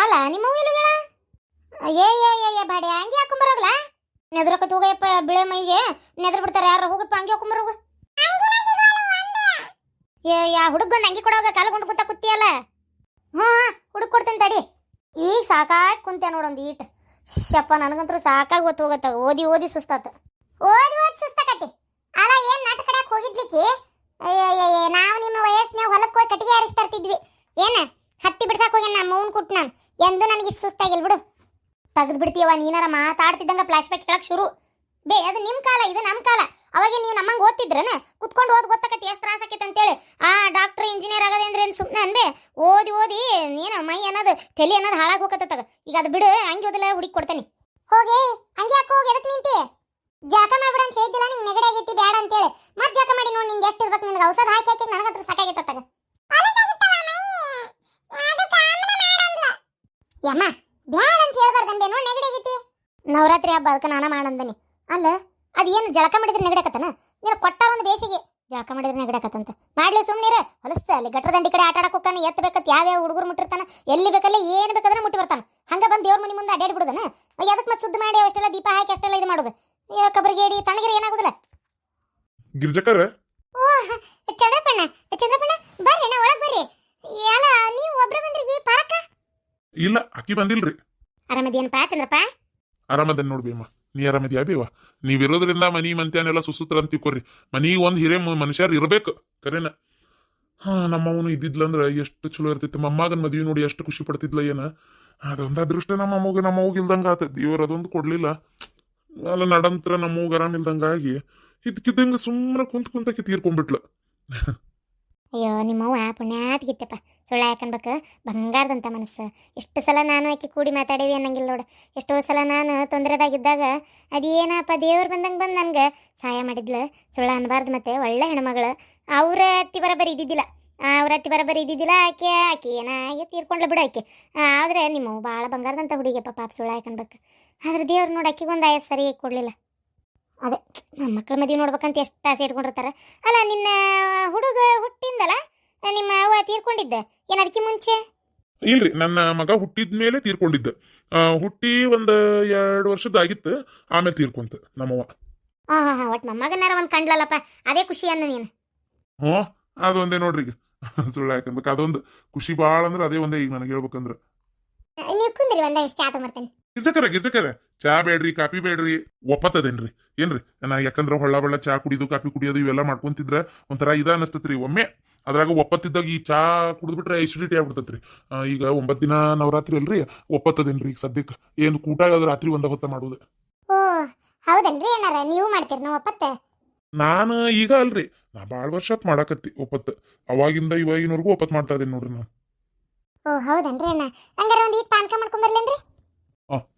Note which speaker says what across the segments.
Speaker 1: ಅಲ್ಲ, ನಿಮ್ಮ ಇಲ್ಲ? ಏ ಏ ಏ ಏ, ಬಾಡಿ, ಹಂಗೆ ಹಾಕೊಂಬರೋಗ್ಲ ನೆದ್ರಕತ್ ಹೋಗಪ್ಪ ಬಿಳೆ ಮೈಗೆ. ನೆದ್ರ ಬಿಡ್ತಾರೆ, ಯಾರು ಹೋಗಪ್ಪ, ಹಂಗೆ ಹಾಕೊಂಬರೋಗ ಏ, ಯಾ ಹುಡುಗಂದು ಅಂಗಿ ಕೊಡೋಗ ಕಾಲು ಗುಂಡು ಕೂತ ಕುತ್ತಿಯಲ್ಲ ಹ್ಞೂ ಹುಡುಗ ಕೊಡ್ತೇನೆ ತಡಿ. ಈಗ ಸಾಕಾಗಿ ಕುಂತೆ ನೋಡೊಂದು ಈಟ್. ಶಪ್ಪ ನನಗಂತೂ ಸಾಕಾಗಿ ಹೊತ್ತು ಹೋಗತ್ತ. ಓದಿ ಓದಿ ಸುಸ್ತಾತ. ಓದಿ ಓದಿ ಸುಸ್ತಾಕತಿ ಅಲ್ಲ, ಏನು ನಾಟಕ ಕಡೆಕ್ ಹೋಗಿದ್ಲಿಕ್ಕೆ? ನಾವು ನಿಮ್ಮ ವಯಸ್ಸಿನ ಹೊಲಕ್ಕೆ ಹೋಗಿ ಕಟ್ಟಿಗೆ ಹಾರಿಸ್ತಾ ಇರ್ತಿದ್ವಿ. ಏನ, ಹತ್ತಿ ಬಿಡ್ಸಕ್ಕೆ ಹೋಗ್ಯಾನ ನಮ್ಮ ಮೌನ್ ಕೊಟ್ಟು ನಾನು. ಎಂದು ನನಗೆ ಸುಸ್ತಾಗಿಲ್ ಬಿಡು. ತೆಗೆದು ಬಿಡ್ತೀವ ನೀನಾರ ಮಾತಾಡ್ತಿದ್ದಂಗ ಫ್ಲಾಶ್ ಬ್ಯಾಕ್ ಹೇಳಕ್ ಶುರು. ಬೇ, ಅದು ನಿಮ್ ಕಾಲ, ಇದು ನಮ್ ಕಾಲ. ಅವಾಗ ನೀವು ನಮ್ಮಂಗೆ ಓದ್ತಿದ್ರನ? ಕುತ್ಕೊಂಡು ಓದ್ ಗೊತ್ತಾಕತಿ ಎಷ್ಟು ತ್ರಾಸ ಆಕೈತೆ ಅಂತೇಳಿ. ಆ ಡಾಕ್ಟರ್ ಇಂಜಿನಿಯರ್ ಆಗದೆ ಅಂದ್ರೆ ಏನು ಸುಮ್ಮನೆ ಅನ್ಬೇ? ಓದಿ ಓದಿ ನೀನು ಮೈ ಅನ್ನೋದು, ತಲೆ ಅನ್ನೋದು ಹಾಳಾಗಿ ಹೋಗತ್ತಗ ಈಗ ಅದು ಬಿಡು, ಹಂಗೆ ಓದಲ್ಲ, ಹುಡುಕಿ ಕೊಡ್ತೇನೆ. ಹೋಗಿ, ಹಂಗೆ ಯಾಕೆ ಹೋಗಿ ಎದಕ್ಕೆ ನಿಂತಿ? ಜಾಕ ಮಾಡ್ಬಿಡ ಅಂತ ಹೇಳಿದ್ದಿಲ್ಲ ನಿಂಗೆ ನೆಗಡಿ ಆಗೈತಿ ಬೇಡ ಅಂತೇಳಿ. ಮತ್ತೆ ಜಾಕ ಮಾಡಿ ನೋಡಿ ನಿಂಗೆ ಎಷ್ಟು ಇರ್ಬೇಕು ನಿನಗೆ? ಔಷಧ ಹಾಕಿ ಹಾಕಿ ನನಗತ್ರ ಸಾಕಾಗೈತೆ ತಗ ಯಮ್ಮ ಬ್ಯಾಡ ಅಂತ ಹೇಳ್ಬಾರ್ದಂದೆ ನೋಡಿ ನೆಗಡಿ ಆಗೈತಿ ಹಬ್ಬ ಅದಕ್ಕೆ ನಾನು ಮಾಡಂದನಿ. ಅಲ್ಲ ಅದೇನು ಜಳಕ ಮಾಡಿದ್ರೆ ನೆಗಡಕತ್ತನ ನೀನು ಕೊಟ್ಟಾರ ಒಂದು ಬೇಸಿಗೆ. ಜಳಕ ಮಾಡಿದ್ರೆ ನೆಗಡಕತ್ತಂತ ಮಾಡ್ಲಿ ಸುಮ್ಮನಿರ ಹೊಲಸ್ತ ಅಲ್ಲಿ ಗಟ್ಟರ ದಂಡಿ ಕಡೆ ಆಟ ಆಡಕ್ ಹೋಗ್ತಾನೆ ಎತ್ತ ಬೇಕತ್ ಯಾವ್ಯಾವ ಹುಡುಗರು ಮುಟ್ಟಿರ್ತಾನ ಎಲ್ಲಿ ಬೇಕಲ್ಲ ಏನು ಬೇಕಾದ್ರೆ ಮುಟ್ಟಿ ಬರ್ತಾನ. ಹಂಗ ಬಂದು ದೇವ್ರ ಮನೆ ಮುಂದೆ ಅಡ್ಡಾಡಿ ಬಿಡುದನ? ಅದಕ್ಕೆ ಮತ್ತೆ ಸುದ್ದಿ ಮಾಡಿ ಅಷ್ಟೆಲ್ಲ ದೀಪ ಹಾಕಿ ಅಷ್ಟೆಲ್ಲ ಇದು ಮಾಡೋದು. ಕಬರ್ಗೇಡಿ ತಣ್ಣಗಿರಿ ಏನಾಗುದಿಲ್ಲ?
Speaker 2: ಗಿರ್ಜಕರ
Speaker 1: ಓ ಚಂದ್ರಪ್ಪಣ್ಣ ಚಂದ್ರಪ್ಪಣ್ಣ ಬರ್ರಿ ನಾ ಒಳಗೆ ಬರ್ರಿ. ಎಲ್ಲ ನೀವು ಒಬ್ರ ಬಂದ್ರಿ ಪಾರಕ
Speaker 2: ಇಲ್ಲ ಅಕ್ಕಿ ಬಂದಿಲ್ರಿ.
Speaker 1: ಆರಾಮದೇನಪ್ಪ ಚಂದ್ರಪ್ಪ?
Speaker 2: ಆರಾಮದೇನ್ ನೋಡ್ಬೇಮ್ಮ ನೀ ಆರಾಮದ್ಯಾ ಬೇವ ನೀವಿರೋದ್ರಿಂದ ಮನಿ ಮಂತ್ಯಾನೆಲ್ಲ ಸುಸೂತ್ರ ಅಂತ ತಿಳ್ಕೊರಿ ಮನಿ ಒಂದ್ ಹಿರೇ ಮನುಷ್ಯರು ಇರ್ಬೇಕು, ಕರೆನ? ಹಾ, ನಮ್ಮವನು ಇದ್ದಿದ್ಲಂದ್ರ ಎಷ್ಟು ಚಲೋ ಇರ್ತಿತ್ತು. ಮಮ್ಮಗನ್ ಮದ್ವಿ ನೋಡಿ ಎಷ್ಟು ಖುಷಿ ಪಡ್ತಿದ್ಲ ಏನ? ಅದೊಂದು ಅದೃಷ್ಟ ನಮ್ಮ ಅಮ್ಮಗ ನಮ್ಮ ಅವ್ಗ ಇಲ್ದಂಗ ಆತ. ದೇವ್ರ ಅದೊಂದು ಕೊಡ್ಲಿಲ್ಲ. ಅಲ್ಲ, ನಡಂತ್ರ ನಮ್ಮ ಅವ್ಗ ಆರಾಮ ಇಲ್ದಂಗ ಆಗಿ, ಇದ್ಕಿದ್ದಂಗ ಸುಮ್ಮನೆ ಕುಂತ್ ಕುಂತಕ್ಕೆ ತೀರ್ಕೊಂಡ್ಬಿಟ್ಲ.
Speaker 1: ಅಯ್ಯೋ ನಿಮ್ಮವ್ವ ಪುಣ್ಯಾತ್ಗಿತ್ತಪ್ಪ ಸುಳ್ಳ ಯಾಕನ್ಬೇಕು? ಬಂಗಾರದಂತ ಮನಸ್ಸು. ಎಷ್ಟು ಸಲ ನಾನು ಆಕೆ ಕೂಡಿ ಮಾತಾಡೇವಿ ಅನ್ನಂಗಿಲ್ಲ ನೋಡು. ಎಷ್ಟೋ ಸಲ ನಾನು ತೊಂದರೆದಾಗಿದ್ದಾಗ ಅದೇನಪ್ಪ ದೇವ್ರು ಬಂದಂಗೆ ಬಂದು ನನಗೆ ಸಹಾಯ ಮಾಡಿದ್ಲು. ಸುಳ್ಳ ಅನ್ಬಾರ್ದು ಮತ್ತೆ, ಒಳ್ಳೆ ಹೆಣ್ಮಗಳು. ಅವ್ರ ಅತ್ತಿ ಬರಬರಿ ಇದ್ದಿದ್ದಿಲ್ಲ. ಅವ್ರ ಅತ್ತಿ ಬರಬರಿ ಇದ್ದಿದ್ದಿಲ್ಲ, ಆಕೆ ಆಕೆ ಏನಾಗಿ ತೀರ್ಕೊಂಡ್ಲ ಬಿಡು ಆಕೆ. ಆದರೆ ನಿಮ್ಮವ್ವ ಭಾಳ ಬಂಗಾರದಂತ ಹುಡುಗಿಯಪ್ಪ ಪಾಪ ಸುಳ್ಳ ಯಾಕನ್ಬೇಕು? ಆದ್ರೆ ದೇವ್ರು ನೋಡಿ ಆಕೆಗೊಂದು ಆಯಸ್ ಸರಿಯಾಗಿ ಕೊಡಲಿಲ್ಲ. ಅದೇ ನಮ್ಮ ಮಕ್ಕಳ ಮದುವೆ ನೋಡ್ಬೇಕಂತ ಎಷ್ಟು ಆಸೆ ಇಟ್ಕೊಂಡಿರ್ತಾರೆ. ಅಲ್ಲ ನಿನ್ನ ಹುಡುಗ ಹುಟ್ಟಿಂದಲ್ಲ ನಿಮ್ಮ ಅವ್ವ ತೀರ್ಕೊಂಡಿದ್ದ ಏನು ಅದಕ್ಕೆ ಮುಂಚೆ?
Speaker 2: ಇಲ್ರಿ ನನ್ನ ಮಗ ಹುಟ್ಟಿದ ಮೇಲೆ ತೀರ್ಕೊಂಡಿದ್ದ ಹುಟ್ಟಿ ಒಂದು ಎರಡು ವರ್ಷದ ಆಗಿತ್ತು ಆಮೇಲೆ ತೀರ್ಕೊಂತ ನಮ್ಮವ್ವ.
Speaker 1: ಹಾಂ ಹಾಂ ಹಾಂ ಒಟ್ಟು ಮೊಮ್ಮಗನಾರ ಒಂದು ಕಂಡ್ಲಲ್ಲಪ್ಪ ಅದೇ ಖುಷಿ ಅನ್ನ ನೀನು.
Speaker 2: ಹ್ಞೂ ಅದೊಂದೇ ನೋಡ್ರಿ ಈಗ. ಸುಳ್ಳು ಯಾಕಂದ್ರೆ ಅದೊಂದು ಖುಷಿ ಭಾಳ ಅಂದ್ರೆ ಅದೇ ಒಂದೇ ಈಗ ನನಗೆ ಹೇಳ್ಬೇಕಂದ್ರೆ.
Speaker 1: ನೀವು ಕುಂದ್ರಿ ಒಂದೇ ಇಷ್ಟ ಆತ ಮಾಡ್ತೇನೆ
Speaker 2: ಗಿಜಕರ ಗಿಜಕರ ಚಾ ಬೇಡ್ರಿ ಕಾಪಿ ಬೇಡ್ರಿ ಒಪ್ಪತ್ತದೇನ್ರಿ? ಏನ್ರಿ? ನಾ ಯಾಕಂದ್ರ ಹೊಳ್ಳ ಬಳ್ಳ ಚಾ ಕುಡಿಯೋದು ಕಾಪಿ ಕುಡಿಯೋದು ಇವೆಲ್ಲ ಮಾಡ್ಕೊಂತಿದ್ರ ಒಂಥರ ಇದ ಅನಸ್ತತ್ರಿ. ಒಮ್ಮೆ ಅದ್ರಾಗ ಒಪ್ಪತ್ತಿದ್ದಾಗ ಈ ಚಾ ಕುಡಿದ್ಬಿಟ್ರೆ ಎಸಿಡಿಟಿ ಆಗ್ಬಿಡ್ತತ್ರಿ. ಈಗ ಒಂಬತ್ ದಿನ ನವರಾತ್ರಿ ಅಲ್ರಿ ಒಪ್ಪತ್ತದೇನ್ರಿ ಈಗ ಸದ್ಯಕ್ಕೆ ಏನು ಕೂಟ ಆಗೋದು ರಾತ್ರಿ ಒಂದ ಹೊತ್ತ ಮಾಡೋದು?
Speaker 1: ಓ ಹೌದನ್ರಿ ಏನಾರ ನೀವು ಮಾಡ್ತೀರಿ ನಾವು ಒಪ್ಪತ್ತೆ?
Speaker 2: ನಾನು ಈಗ ಅಲ್ರಿ ನಾ ಭಾಳ ವರ್ಷ ಮಾಡಾಕತ್ತಿ ಒಪ್ಪತ್ತು. ಅವಾಗಿಂದ ಇವಾಗಿನವರೆಗೂ ಒಪ್ಪತ್ತು ಮಾಡ್ತಾ ಇದ್ದೀನಿ ನೋಡ್ರಿ ನಾನು.
Speaker 1: ಓ ಹೌದನ್ರಿ ಅಣ್ಣ? ಹಂಗಾರ ಒಂದು ಈಗ ಪಾನ್ಕ ಮಾಡ್ಕೊಂಬರ್ಲೇನ್ರಿ
Speaker 2: ಆ,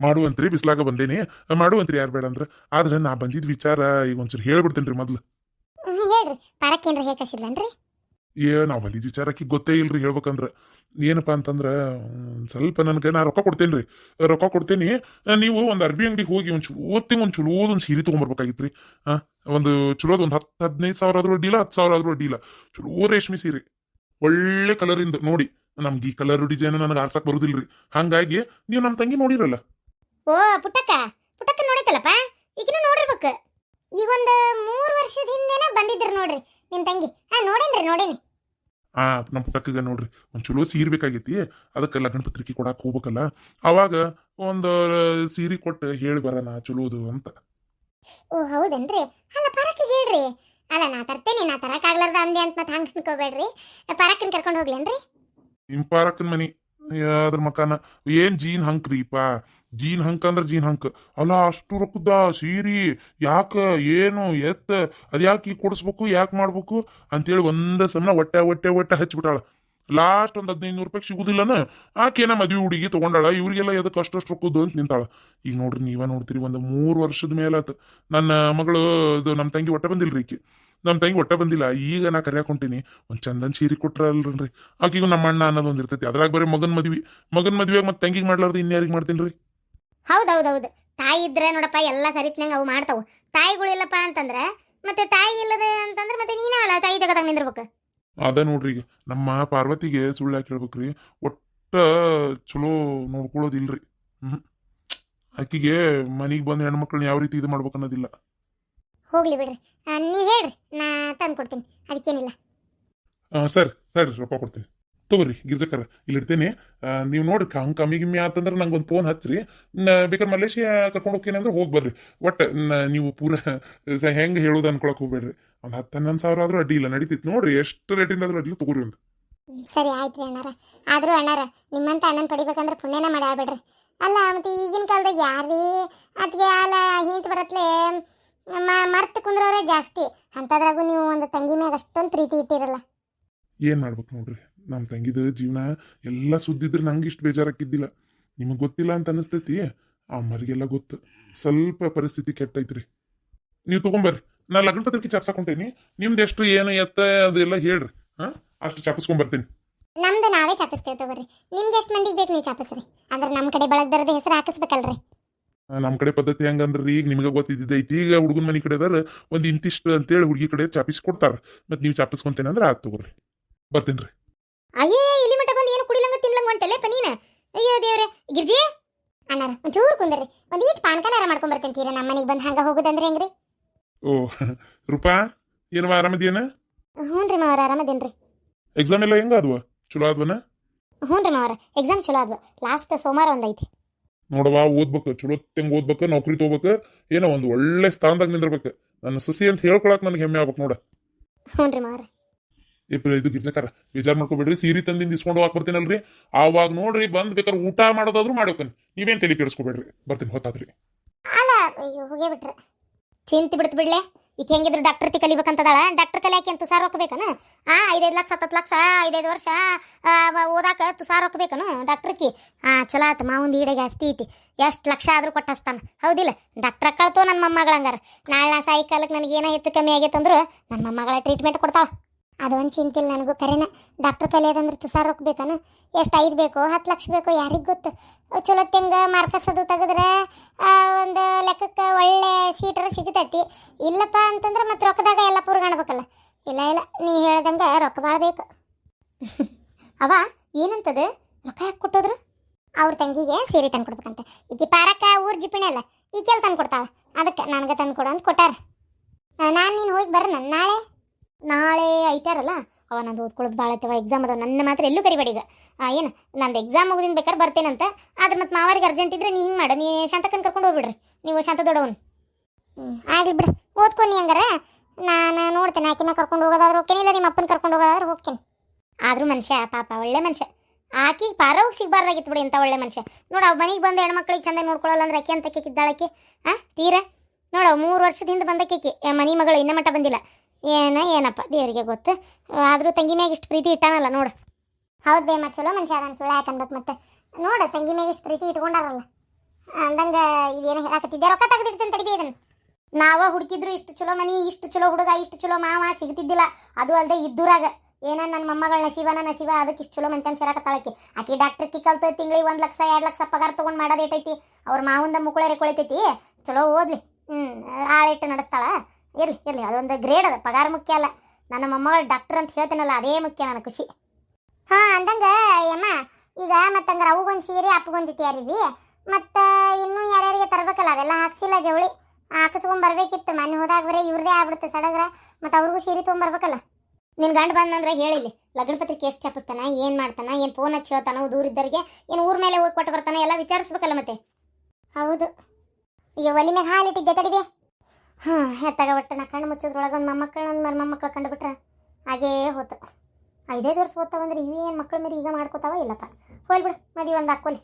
Speaker 2: ಮಾಡುವಂತ್ರಿ ಬಿಸ್ಲಾಗ ಬಂದೇನಿ. ಮಾಡುವಂತ್ರಿ ಯಾರು ಬೇಡ ಅಂದ್ರೆ? ಆದ್ರೆ ನಾ ಬಂದಿದ್ ವಿಚಾರ ಈಗ ಒಂಚೂರು ಹೇಳ್ಬಿಡ್ತೇನ್ರಿ ಮೊದ್ಲು.
Speaker 1: ಹೇಳ್ರಿ. ಪಾರಕ್ಕೇನ್ರಿ
Speaker 2: ಏ ನಾವ್ ಬಂದಿದ್ ವಿಚಾರಕ್ಕೆ ಗೊತ್ತೇ ಇಲ್ರಿ ಹೇಳ್ಬೇಕಂದ್ರ. ಏನಪ್ಪಾ ಅಂತಂದ್ರ ಸ್ವಲ್ಪ ನನಗೆ ನಾ ರೊಕ್ಕ ಕೊಡ್ತೇನ್ರಿ. ರೊಕ್ಕ ಕೊಡ್ತೇನಿ. ನೀವು ಒಂದು ಅರ್ಬಿ ಅಂಗಡಿಗೆ ಹೋಗಿ ಒಂದ್ ಚಲೋತ್ತಿಂಗ್ ಒಂದು ಚಲೋದ್ ಒಂದು ಸೀರೆ ತೊಗೊಂಬರ್ಬೇಕಾಗಿತ್ರಿ. ಆ ಒಂದು ಚಲೋದ್ ಒಂದು ಹತ್ತು ಹದಿನೈದು ಸಾವಿರ ಆದ್ರೂ ಅಡ್ಡಿಲ್ಲ ಹತ್ತು ಸಾವಿರ ಆದ್ರೂ ಅಡ್ಡಿಲ್ಲ ಚಲೋ ರೇಷ್ಮೆ ಸೀರೆ. ಒಳ್ಳೆ ಕಲರಿಂದ ನೋಡಿ. ನಮ್ಗೆ ಈ ಕಲರ್ ಡಿಸೈನ್ ನನಗೆ ಆರ್ಸಕ್ ಬರುದಿಲ್ರಿ. ಹಂಗಾಗಿ ನೀವು ನಮ್ಮ ತಂಗಿ ನೋಡಿರಲ್ಲ.
Speaker 1: ಓ ಪುಟ್ಟಕ್ಕ. ಪುಟ್ಟಕ್ಕ ನೋಡಿತಲ್ಲಪ್ಪ ಈಗಿನ ನೋಡಿರ್ಬೇಕು. ಈಗ ಒಂದು ಮೂರು ವರ್ಷದ ಹಿಂದೆನ ಬಂದಿದ್ರು ನೋಡ್ರಿ ನಿಮ್ಮ ತಂಗಿ. ಹಾ ನೋಡೇನ್ರಿ ನೋಡೇನಿ.
Speaker 2: ಆ ನಮ್ಮ ಪುಟ್ಟಕ್ಕಗ ನೋಡ್ರಿ. ಒಂದು ಚಲೋ ಸೀರೆ ಬೇಕಾಗೈತಿ. ಅದಕ್ಕೆ ಲಗ್ನ ಪತ್ರಿಕೆ ಕೊಡಕ್ಕೆ ಹೋಗ್ಬೇಕಲ್ಲ. ಅವಾಗ ಒಂದು ಸೀರೆ ಕೊಟ್ಟು ಹೇಳಿ ಬರೋಣ ಚಲೋದು ಅಂತ.
Speaker 1: ಓ ಹೌದೇನ್ರಿ? ಅಲ್ಲ ಪರಕ್ಕಿಗೆ ಹೇಳ್ರಿ. ಅಲ್ಲ ನಾ ತರ್ತೇನೆ ನಾ ತರಕ್ಕಾಗ್ಲಾರ್ದ ಅಂದೆ ಅಂತ ಮತ್ತೆ ಹಂಗೆ ಅನ್ಕೋಬೇಡ್ರಿ. ಪರಕ್ಕನ್ ಕರ್ಕೊಂಡು ಹೋಗ್ಲೇನ್ರಿ?
Speaker 2: ನಿಮ್ ಪಾರಕ್ಕನ್ ಮನಿ ಅದ್ರ ಮಕಾನ. ಏನ್ ಜೀನ್ ಹಂಕ್ರಿಪ್ಪ ಜೀನ್ ಹಂಕ್ ಅಂದ್ರ ಜೀನ್ ಹಂಕ್. ಅಲ್ಲ, ಅಷ್ಟು ರೊಕ್ಕದ ಸೀರಿ. ಯಾಕ, ಏನು, ಎತ್ತ? ಅದ್ಯಾಕೆ ಕೊಡಿಸ್ಬೇಕು, ಯಾಕೆ ಮಾಡ್ಬೇಕು? ಅಂತೇಳಿ ಒಂದ ಸಣ್ಣ ಹೊಟ್ಟೆ ಹೊಟ್ಟೆ ಹೊಟ್ಟೆ ಹಚ್ಬಿಟ್ಟಾಳ. ಲಾಸ್ಟ್ ಒಂದ್ ಹದಿನೈದು ನೂರು ರೂಪಾಯಿ ಸಿಗುದಿಲ್ಲನ? ಆಕೇನ ಮದುವೆ ಹುಡುಗಿ ತಗೊಂಡಾಳ. ಇವರಿಗೆಲ್ಲ ಎದಕ್ಕೆ ಅಷ್ಟಷ್ಟು ರೊಕ್ಕದ್ದು ಅಂತ ನಿಂತಾಳ. ಈಗ ನೋಡ್ರಿ, ನೀವ ನೋಡ್ತೀರಿ, ಒಂದು ಮೂರು ವರ್ಷದ ಮೇಲಾತ ನನ್ನ ಮಗಳು, ಇದು ನಮ್ಮ ತಂಗಿ ಹೊಟ್ಟೆ ಬಂದಿಲ್ರಿ ಈಕಿ. ನಮ್ಮ ತಂಗಿ ಹೊಟ್ಟೆ ಬಂದಿಲ್ಲ ಈಗ ನಾ ಕರ್ಯಾಕ್ ಹೊಂಟೀನಿ. ಒಂದ್ ಚಂದನ್ ಸೀರೆ ಕೊಟ್ರಲ್ರಿ ಆಕಿಗೂ ನಮ್ಮ ಅಣ್ಣ ಅನ್ನೋದು ಒಂದು ಇರ್ತೈತಿ. ಅದ್ರಾಗ ಬರೀ ಮಗನ್ ಮದ್ವಿ. ಮಗನ್ ಮದ್ವೆಗೆ ಮತ್ತೆ ತಂಗಿಗೆ ಮಾಡ್ಲಾರ್ದು ಇನ್ಯಾರಿಗೆ ಮಾಡ್ತೀನಿ
Speaker 1: ಹೌದೌದೌದು. ತಾಯಿ ಇದ್ರೆ ನೋಡಪ್ಪ ಎಲ್ಲ ಸರಿತ್ನಂಗೆ ಅವು ಮಾಡ್ತಾವು. ತಾಯಿಗಳಿಲ್ಲಪ್ಪ ಅಂತಂದ್ರೆ ಮತ್ತೆ ತಾಯಿ ಇಲ್ಲದೆ ಅಂತಂದ್ರೆ ಮತ್ತೆ ನೀನೇ ಅಲ್ಲ ತಾಯಿ ಜಗದಾಗ ನಿಂದಿರ್ಬೇಕು.
Speaker 2: ಅದ ನೋಡ್ರಿ ನಮ್ಮ ಪಾರ್ವತಿಗೆ ಸುಳ್ಳು ಯಾಕೆ ಹೇಳ್ಬೇಕ್ರಿ? ಒಟ್ಟ ಚಲೋ ನೋಡ್ ನೋಡ್ಕೊಳ್ಳೋದಿಲ್ರಿ ಹ್ಮ್. ಆಕಿಗೆ ಮನೆಗೆ ಬಂದ ಹೆಣ್ಮಕ್ಳನ್ನ ಯಾವ ರೀತಿ ಇದು ಮಾಡ್ಬೇಕು ಅನ್ನೋದಿಲ್ಲ.
Speaker 1: ಹೋಗ್ಲಿ ಬಿಡ್ರಿ. ನೀವು ಹೇಳ್ರಿ ನಾ ತಂದು ಕೊಡ್ತೀನಿ. ಅದಕ್ಕೇನಿಲ್ಲ.
Speaker 2: ಸರ್ ಸರಿ ರೊಕ್ಕ ಕೊಡ್ತೀನಿ. ತಗೋರಿ ಗಿರ್ಜಕ್ಕರ ಇಲ್ಲಿ ಇಡ್ತೇನೆ. ನೀವು ನೋಡಿ ಹಂಗೆ ಕಮ್ಮಿ ಗಿಮ್ಮಿ ಆತಂದ್ರೆ ನಂಗೆ ಒಂದು ಫೋನ್ ಹಚ್ಚಿರಿ ನ- ಬೇಕಾದ್ರೆ ಮಲೇಷಿಯಾ ಕರ್ಕೊಂಡು ಹೋಗ್ತೀನಿ ಅಂದ್ರೆ ಹೋಗಿ ಬರ್ರಿ. ಒಟ್ಟು ನೀವು ಪೂರ ಹೆಂಗೆ ಹೇಳೋದು ಅನ್ಕೊಳಕ್ಕೆ ಹೋಗ್ಬೇಡ್ರಿ. ಒಂದು ಹತ್ತು ಹನ್ನೊಂದು ಸಾವಿರ ಆದರೂ ಅಡ್ಡಿ ಇಲ್ಲ ನಡೀತಿತ್ತು ನೋಡ್ರಿ ಎಷ್ಟು ರೇಟಿಂದ ಆದರೂ ಅಡ್ಡಿ ತಗೋರಿ ಒಂದು.
Speaker 1: ಸರಿ ಆಯ್ತು ರೀ ಅಣ್ಣಾರ. ಆದರೂ ಅಣ್ಣಾರ ನಿಮ್ಮಂತ ಅಣ್ಣನ ಪಡಿಬೇಕಂದ್ರೆ ಪುಣ್ಯನ ಮಾಡಿ ಆಡ್ಬೇಡ್ರಿ ಅಲ್ಲ ಮತ್ತೆ ಈಗಿನ ಕಾಲದಾಗ ಯಾರೀ ಅದಕ್ಕೆ ಅಲ್ಲ ಹಿಂತ ಬರತ್ಲೆ ಮರ್ತು ಕುಂದ್ರವ್ರೆ ಜಾಸ್ತಿ. ಅಂಥದ್ರಾಗೂ ನೀವು ಒಂದು ತಂಗಿ ಮ್ಯಾಗ ಅಷ್ಟೊಂದು ಪ್ರೀತಿ ಇಟ್ಟಿರಲ್ಲ.
Speaker 2: ಏನು ಮಾಡ್ಬೇಕು ನೋಡ್ರಿ? ನಮ್ಮ ತಂಗಿದ ಜೀವನ ಎಲ್ಲ ಸುದ್ದಿದ್ರೆ ನಂಗೆ ಇಷ್ಟು ಬೇಜಾರಾಕಿದ್ದಿಲ್ಲ ನಿಮಗೆ ಗೊತ್ತಿಲ್ಲ ಅಂತ ಅನಿಸ್ತೈತಿ? ಮರಿಗೆಲ್ಲ ಗೊತ್ತು. ಸ್ವಲ್ಪ ಪರಿಸ್ಥಿತಿ ಕೆಟ್ಟೈತ್ರಿ. ನೀವು ತಗೊಂಬರ್ರಿ. ನಾ ಲಗ್ನ ಪತ್ರಿಕೆ ಚಾಪ್ಸಾಕೊಂಟೇನಿ ನಿಮ್ದು ಎಷ್ಟು ಏನು ಎತ್ತ ಅದೆಲ್ಲ ಹೇಳ್ರಿ. ಹಾಂ? ಅಷ್ಟು ಚಾಪಿಸ್ಕೊಂಬರ್ತೀನಿ.
Speaker 1: ನಮ್ದು ನಾವೇ ಚಾಪಿಸ್ತೇವೆ ತಗೋರಿ. ನಿಮ್ಗೆ ಎಷ್ಟು ಮಂದಿಗೆ ಬೇಕು ನೀವು ಚಾಪಿಸ್ರಿ. ಅಂದ್ರೆ ನಮ್ಮ ಕಡೆ ಬಳಗ್ದರದ ಹೆಸರು ಹಾಕಿಸ್ಬೇಕಲ್ರಿ.
Speaker 2: ನಮ್ಮ ಕಡೆ ಪದ್ಧತಿ ಹೆಂಗಂದ್ರೆ? ಈಗ ನಿಮಗೆ ಗೊತ್ತಿದ್ದೈತಿ ಈಗ ಹುಡುಗನ ಮನೆ ಕಡೆ ಅದಾರ ಒಂದು ಇಂತಿಷ್ಟು ಅಂತೇಳಿ ಹುಡುಗಿ ಕಡೆ ಚಾಪಿಸ್ ಕೊಡ್ತಾರ. ಮತ್ತು ನೀವು ಚಾಪಿಸ್ಕೊಂತೇನೆ ಅಂದ್ರೆ ಆಯ್ತು ತಗೋರಿ. ಬರ್ತೀನಿ ರೀ.
Speaker 1: ಅಯ್ಯೇ ಇಲ್ಲಿ ಮಟ್ಟ ಬಂದು ಏನು ಕುಡಿಲಂಗ ತಿನ್ಲಂಗ ಹೊಂಟಲೆ ಪನೀನ ಅಯ್ಯೋ ದೇವ್ರೆ ಗಿರ್ಜಿ ಅಣ್ಣಾರ ಒಂಚೂರು ಕುಂದ್ರಿ. ಒಂದು ಈಟ್ ಪಾನ್ಕನಾರ ಮಾಡ್ಕೊಂಡ್ ಬರ್ತೇನೆ ತೀರ ನಮ್ಮ ಮನೆಗೆ ಬಂದು ಹಂಗ ಹೋಗುದಂದ್ರೆ ಹೆಂಗ್ರಿ?
Speaker 2: ಓ ರೂಪಾ ಏನು ಆರಾಮದೇನ
Speaker 1: ಹ್ಞೂ ರೀ ಮಾವರ ಆರಾಮದೇನ್ರಿ
Speaker 2: ಎಕ್ಸಾಮ್ ಎಲ್ಲ ಹೆಂಗ ಅದ್ವ ಚಲೋ ಆದ್ವನ?
Speaker 1: ಹ್ಞೂ ರೀ ಮಾವರ ಎಕ್ಸಾಮ್ ಚಲೋ ಆದ್ವು. ಲಾಸ್ಟ್ ಸೋಮವಾರ ಒಂದೈತಿ
Speaker 2: ನೋಡವಾ ಓದ್ಬೇಕು ಚಲೋತ್ತಂಗೆ ತೆಂಗ್ ಓದ್ಬೇಕು ನೌಕರಿ ತಗೋಬೇಕು ಏನೋ ಒಂದು ಒಳ್ಳೆ ಸ್ಥಾನದಾಗ ನಿಂದಿರ್ಬೇಕು. ನನ್ನ ಸೊಸಿ ಅಂತ ಹೇಳ್ಕೊಳಕ್ ನನಗೆ ಹೆಮ್ಮೆ ಆಗ್ಬೇಕು ನೋಡ. ಏಪ್ರಿಲ್ ಇದು ಗಿರ್ಜಕಾರ. ಬೇಜಾರ್ ಮಾಡ್ಕೋಬೇಡ್ರಿ ಸೀರೆ ತಂದಿಂದ ಇಸ್ಕೊಂಡು ಹೋಗಕ್ ಬರ್ತೀನಲ್ರಿ. ಆವಾಗ ನೋಡ್ರಿ ಬಂದ್ ಬೇಕಾದ್ರೆ ಊಟ ಮಾಡೋದಾದ್ರೂ ಮಾಡ್ಬೇಕನ್ ನೀವೇನ್ ತಲೆ ಕೆಡಿಸ್ಕೋಬೇಡ್ರಿ. ಬರ್ತೀನಿ ಹೊತ್ತಾದ್ರಿ.
Speaker 1: ಹೋಗೇ ಬಿಟ್ರೆ. ಚಿಂತಿ ಬಿಡ್ತು ಬಿಡ್ಲೆ. ಈಗ ಹೆಂಗಿದ್ರು ಡಾಕ್ಟರ್ ತಿ ಕಲಿಬೇಕಂತದಾಳ. ಡಾಕ್ಟರ್ ಕಲಿಯಾಕೆ ಅಂತ ಸಾರ್ ಹೋಗ್ಬೇಕನ? ಆ ಐದೈದು ಲಕ್ಷ ಹತ್ತತ್ತು ಲಕ್ಷ ಐದೈದು ವರ್ಷ ಆ, ವ- ಬೇಕನು ತುಸಾರ ಹಾಂ ಆ ಚಲೋ ಆತು ಮಾವಂದು ಈಡೆಗೆ ಜಾಸ್ತಿ ಐತಿ. ಎಷ್ಟು ಲಕ್ಷ ಆದ್ರೂ ಕೊಟ್ಟಸ್ತಾನ. ಹೌದಿಲ್ಲ? ಡಾಕ್ಟರ್ ಕಳ್ತು ನನ್ನ ಮೊಮ್ಮಗಳ ಹಂಗಾರ. ನಾಳೆ ನಾ ಕಾಲಕ್ಕೆ ನನಗೆ ಏನೋ ಹೆಚ್ಚು ಕಮ್ಮಿ ಆಗೈತಂದ್ರು ನನ್ನ ಮೊಮ್ಮಗಳ ಟ್ರೀಟ್ಮೆಂಟ್ ಕೊಡ್ತಾಳ. ಅದೊಂದು ಚಿಂತಿಲ್ಲ ನನಗೂ ಕರೆನ. ಡಾಕ್ಟರ್ ಕಲಿಯೋದಂದ್ರೆ ತುಸಾರ ಹೋಗ್ಬೇಕನು? ಎಷ್ಟು ಐದು ಬೇಕೋ ಹತ್ತು ಲಕ್ಷ ಬೇಕೋ ಯಾರಿಗೆ ಗೊತ್ತು? ಚಲೋ ತೆಂಗ ಮಾರ್ಕಸ್ ಅದು ತೆಗೆದ್ರೆ ಒಂದು ಲೆಕ್ಕಕ್ಕೆ ಒಳ್ಳೆ ಸೀಟರ್ ಸಿಗ್ತೈತಿ. ಇಲ್ಲಪ್ಪ ಅಂತಂದ್ರೆ ಮತ್ತೆ ರೊಕ್ಕದಾಗ ಎಲ್ಲ ಪೂರ್ಗಾಣಬೇಕಲ್ಲ ಇಲ್ಲ ಇಲ್ಲ ನೀ ಹೇಳ್ದಂಗೆ ರೊಕ್ಕ ಭಾಳ ಅವ ಏನಂತದ? ರೊಕ್ಕ ಯಾಕೆ ಕೊಟ್ಟೋದ್ರು? ಅವ್ರ ತಂಗಿಗೆ ಸೀರೆ ತಂದು ಕೊಡ್ಬೇಕಂತ. ಈಕಿ ಪಾರಕ್ಕ ಊರ್ ಜಿಪಿಣೆ ಅಲ್ಲ, ಈಕೆಲ್ ತಂದು ಕೊಡ್ತಾಳ. ಅದಕ್ಕೆ ನನಗೆ ತಂದು ಕೊಡು ಅಂತ ಕೊಟ್ಟಾರ. ನಾನು ನೀನು ಹೋಗಿ ಬರ್ರ ನಾಳೆ? ನಾಳೆ ಐತಾರಲ್ಲ, ಅವ ನಂದು ಓದ್ಕೊಳ್ಳೋದು ಭಾಳ ಐತವ ಎಕ್ಸಾಮ್ ಅದಾವ. ನನ್ನ ಮಾತ್ರ ಎಲ್ಲೂ ಕರಿಬೇಡಿ ಈಗ. ಏನು, ನಂದು ಎಕ್ಸಾಮ್ ಮುಗಿದಿನ ಬೇಕಾದ್ರೆ ಬರ್ತೇನಂತ. ಆದ್ರೆ ಮತ್ತೆ ಮಾವರಿಗೆ ಅರ್ಜೆಂಟ್ ಇದ್ರೆ ನೀ ಹಿಂಗೆ ಮಾಡು. ನೀ ಶಾಂತಕ್ಕನ್ ಕರ್ಕೊಂಡು ಹೋಗ್ಬಿಡ್ರಿ. ನೀವು ಶಾಂತ ದೊಡವನು ಹ್ಞೂ ಆಗ್ಲಿ ಬಿಡು. ಓದ್ಕೊ ನೀ ಹಂಗಾರ. ನಾನು ನೋಡ್ತೇನೆ. ಆಕಿನ ಕರ್ಕೊಂಡು ಹೋಗೋದಾದ್ರೆ ಹೋಗ್ತೇನೆ, ಇಲ್ಲ ನಿಮ್ಮ ಅಪ್ಪನ ಕರ್ಕೊಂಡು ಹೋಗೋದಾದ್ರೆ ಹೋಗ್ತೇನೆ. ಆದ್ರೂ ಮನುಷ್ಯ, ಪಾಪ ಒಳ್ಳೆ ಮನುಷ್ಯ. ಆಕಿಗೆ ಪಾರೋಗಿ ಸಿಗಬಾರ್ದಾಗಿತ್ತು ಬಿಡಿ ಇಂಥ ಒಳ್ಳೆ ಮನುಷ್ಯ. ನೋಡು ಅವ್ ಮನೆಗೆ ಬಂದು ಹೆಣ್ಮಕ್ಳಿಗೆ ಚಂದ ನೋಡ್ಕೊಳ್ಳಲ್ಲ ಅಂದ್ರೆ ಅಕ್ಕಿ ಅಂತ ಕೇಕಿದ್ದಾಳಕ್ಕೆ ಆ, ತೀರ? ನೋಡು ಮೂರು ವರ್ಷದಿಂದ ಬಂದಕ್ಕೆ ಮನಿ ಮಗಳು ಇನ್ನ ಮಟ್ಟ ಬಂದಿಲ್ಲ. ಏನ, ಏನಪ್ಪ? ದೇವರಿಗೆ ಗೊತ್ತು. ಆದರೂ ತಂಗಿ ಮ್ಯಾಗ ಇಷ್ಟು ಪ್ರೀತಿ ಇಟ್ಟಾನಲ್ಲ ನೋಡು. ಹೌದು ಬೇಮ, ಚಲೋ ಮನುಷ್ಯ ಅದನ್ನ ಸುಳ್ಳ ಯಾಕನ್ಬೇಕು ಮತ್ತೆ? ನೋಡು ತಂಗಿ ಮ್ಯಾಗ ಇಷ್ಟು ಪ್ರೀತಿ ಇಟ್ಕೊಂಡಾರಲ್ಲ. ಅಂದಂಗ ಇದೇನು ಹೇಳಕತ್ತಿದ್ದೆ. ರೊಕ್ಕ ತೆಗೆದಿಡ್ತೀನಿ ತಡಿಬಿ ಇದನ್ನು. ನಾವ ಹುಡುಕಿದ್ರು ಇಷ್ಟು ಚಲೋ ಮನಿ, ಇಷ್ಟು ಚಲೋ ಹುಡುಗ, ಇಷ್ಟು ಚಲೋ ಮಾವ ಸಿಗ್ತಿದ್ದಿಲ್ಲ. ಅದು ಅಲ್ಲದೆ ಇದ್ದೂರಾಗ. ಏನ ನನ್ನ ಮೊಮ್ಮಗಳ ನಶೀಬನ ನಶೀಬ ಅದಕ್ಕೆ ಇಷ್ಟು ಚಲೋ ಮಂತ್ಯಾನ್ ಸೇರಾಕತ್ತಾಳಕಿ ಆಕಿ. ಡಾಕ್ಟರ್ಕಿ ಕಲ್ತ ತಿಂಗಳಿಗೆ ಒಂದು ಲಕ್ಷ, ಎರಡು ಲಕ್ಷ ಪಗಾರ ತೊಗೊಂಡು ಮಾಡೋದು ಏಟೈತಿ ಅವ್ರ ಮಾವಂದ ಮುಕ್ಕಳರೆ ಕೊಳಿತೈತಿ. ಚಲೋ ಓದ್ಲಿ. ಹ್ಞೂ ಆಳಿಟ್ಟು ನಡೆಸ್ತಾಳ. ಇರಲಿ, ಇರ್ಲಿ. ಅದೊಂದು ಗ್ರೇಡ್ ಅದ, ಪಗಾರ ಮುಖ್ಯ ಅಲ್ಲ. ನನ್ನ ಮೊಮ್ಮಗಳು ಡಾಕ್ಟರ್ ಅಂತ ಹೇಳ್ತೀನಲ್ಲ, ಅದೇ ಮುಖ್ಯ ನನ್ನ ಖುಷಿ. ಹಾಂ, ಅಂದಂಗ ಯಮ್ಮ. ಈಗ ಮತ್ತಂಗಾರ ಅವಗೊಂದು ಸೀರೆ, ಅಪ್ಪಗೊಂದು ಜೊತೆ ಯಾರಿವಿ. ಮತ್ತು ಇನ್ನೂ ಯಾರ್ಯಾರಿಗೆ ತರಬೇಕಲ್ಲ, ಅವೆಲ್ಲ ಹಾಕ್ಸಿಲ್ಲ ಜವಳಿ. ಹಾಕಿಸ್ಕೊಂಡ್ ಬರ್ಬೇಕಿತ್ತು ಮನೆ ಹೋದಾಗ ಬರೀ ಇವ್ರದೇ ಆಗ್ಬಿಡುತ್ತೆ ಸಡಗ್ರ. ಮತ್ತು ಅವ್ರಿಗೂ ಸೀರೆ ತೊಗೊಂಬರ್ಬೇಕಲ್ಲ. ನಿನ್ ಗಂಡ ಬಂದಂದ್ರೆ ಹೇಳಿಲಿ ಲಗ್ನ ಪತ್ರಿಕೆ ಎಷ್ಟು ಚಪ್ಪಿಸ್ತಾನ ಏನ್ ಮಾಡ್ತಾನ ಏನ್ ಫೋನ್ ಹಚ್ಚಿ ಹೇಳ್ತಾನ ದೂರಿದ್ದರಿಗೆ ಏನ್ ಊರ್ ಮೇಲೆ ಹೋಗಿ ಕೊಟ್ಟು ಬರ್ತಾನೆ ಎಲ್ಲ ವಿಚಾರಿಸ್ಬೇಕಲ್ಲ ಮತ್ತೆ. ಹೌದು. ಅಯ್ಯೋ ಒಲಿ ಮ್ಯಾಗ ಹಾಲಿಟ್ಟಿದ್ದೆ ತಡಿಬಿ. ಹಾ ಹೆತ್ತಾಗ ಒಟ್ಟು ನಾ ಕಣ್ಣು ಮುಚ್ಚೋದ್ರೊಳಗೆ ಒಂದು ಮೊಮ್ಮಕ್ಕಳು ಒಂದು ಮೊಮ್ಮಕ್ಕಳು ಕಂಡುಬಿಟ್ರೆ ಹಾಗೇ ಹೋತು. ಐದೈದು ವರ್ಷ ಓದ್ತಾವಂದ್ರೆ ಇವೇನು ಮಕ್ಕಳ ಮೇಲೆ ಈಗ ಮಾಡ್ಕೋತಾವ ಇಲ್ಲಪ್ಪ. ಹೋಲ್ಬಿಡು ಮದಿ ಒಂದು ಹಾಕೋಲಿ